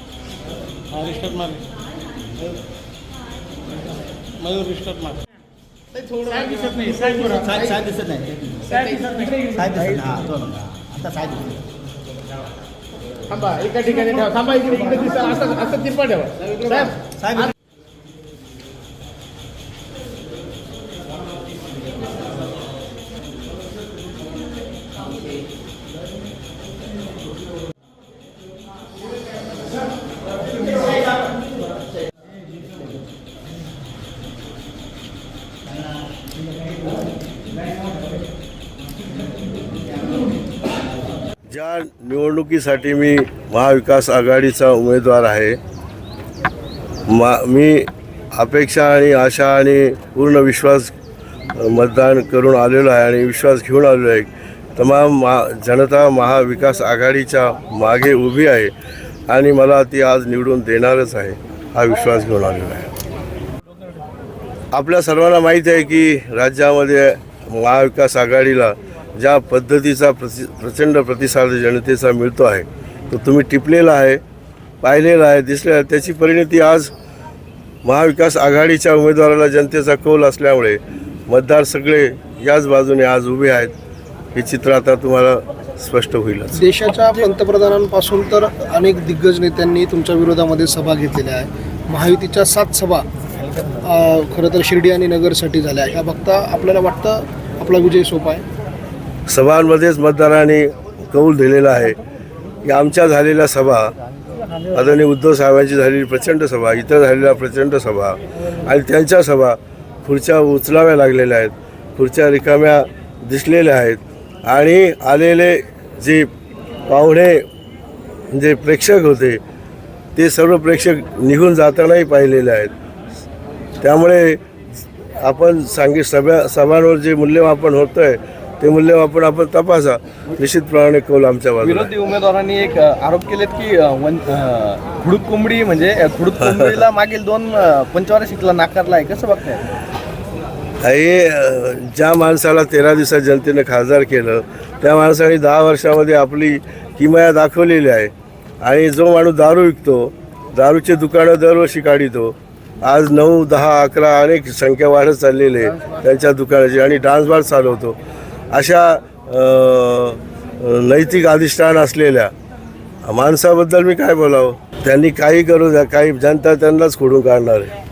Restart मार। Mayur restart मार। साहेब दिसत नाही साहेब दिसत नाही साहेब दिसत नाही साहेब दिसत नाही आता दिसत थांबा एका ठिकाणी ठेवा. थांबा इकडे इकडे दिसत असं असं तिरपा ठेवा. साहेब साहेब ज्या निवडणुकीसाठी मी महाविकास आघाडीचा उमेदवार आहे मा मी अपेक्षा आणि आशा आणि पूर्ण विश्वास मतदान करून आलेलो आहे आणि विश्वास घेऊन आलेलो आहे. तमाम मा जनता महाविकास आघाडीच्या मागे उभी आहे आणि मला ती आज निवडून देणारच आहे हा विश्वास घेऊन आलेला आहे. आपल्या सर्वांना माहीत आहे की राज्यामध्ये महाविकास आघाडीला ज्या पद्धतीचा प्रति प्रचंड प्रतिसाद जनतेचा मिळतो आहे तो तुम्ही टिपलेला आहे पाहिलेला आहे दिसलेला आहे त्याची परिणती आज महाविकास आघाडीच्या उमेदवाराला जनतेचा कौल असल्यामुळे मतदार सगळे याच बाजूने आज उभे आहेत हे चित्र आता तुम्हाला स्पष्ट होईल देशाच्या पंतप्रधानांपासून तर अनेक दिग्गज नेत्यांनी तुमच्या विरोधामध्ये सभा घेतलेल्या आहे महायुतीच्या सात सभा खरं तर शिर्डी आणि नगरसाठी झाल्या. ह्या बघता आपल्याला वाटतं आपला विजय सोपा आहे? सभांमध्येच मतदाराने कौल दिलेला आहे. की आमच्या झालेल्या सभा आदरणीय उद्धव साहेबांची झालेली प्रचंड सभा इतर झालेल्या प्रचंड सभा आणि त्यांच्या सभा खुर्च्या उचलाव्या लागलेल्या आहेत खुर्च्या रिकाम्या दिसलेल्या आहेत आणि आलेले जे पाहुणे जे प्रेक्षक होते ते सर्व प्रेक्षक निघून जातानाही पाहिलेले आहेत. त्यामुळे आपण सांगी सभा सभांवर जे मूल्यमापन होतं आहे ते मूल्यमापन आपण तपासा. निश्चितप्रमाणे कौल आमच्या बाजूला. विरोधी उमेदवारांनी एक आरोप केलेत की खुडूक कोंबडी म्हणजे अ, खुडूक कोंबडीला मागील दोन पंचवार्षिकला नाकारला आहे. कसं बघताय? हे ज्या माणसाला तेरा दिवसात जनतेनं खासदार केलं त्या माणसाने दहा वर्षामध्ये आपली किमया दाखवलेली आहे. आणि जो माणूस दारू विकतो दारूचे दुकानं दरवर्षी काढितो आज नऊ दहा अकरा अनेक संख्या वाढत चाललेली आहे त्यांच्या दुकानाची. आणि डान्स बार चालवतो. अशा नैतिक अधिष्ठान असलेल्या माणसाबद्दल मी काय बोलावं? त्यांनी काही करू द्या काही जनता त्यांनाच खोडून काढणार आहे.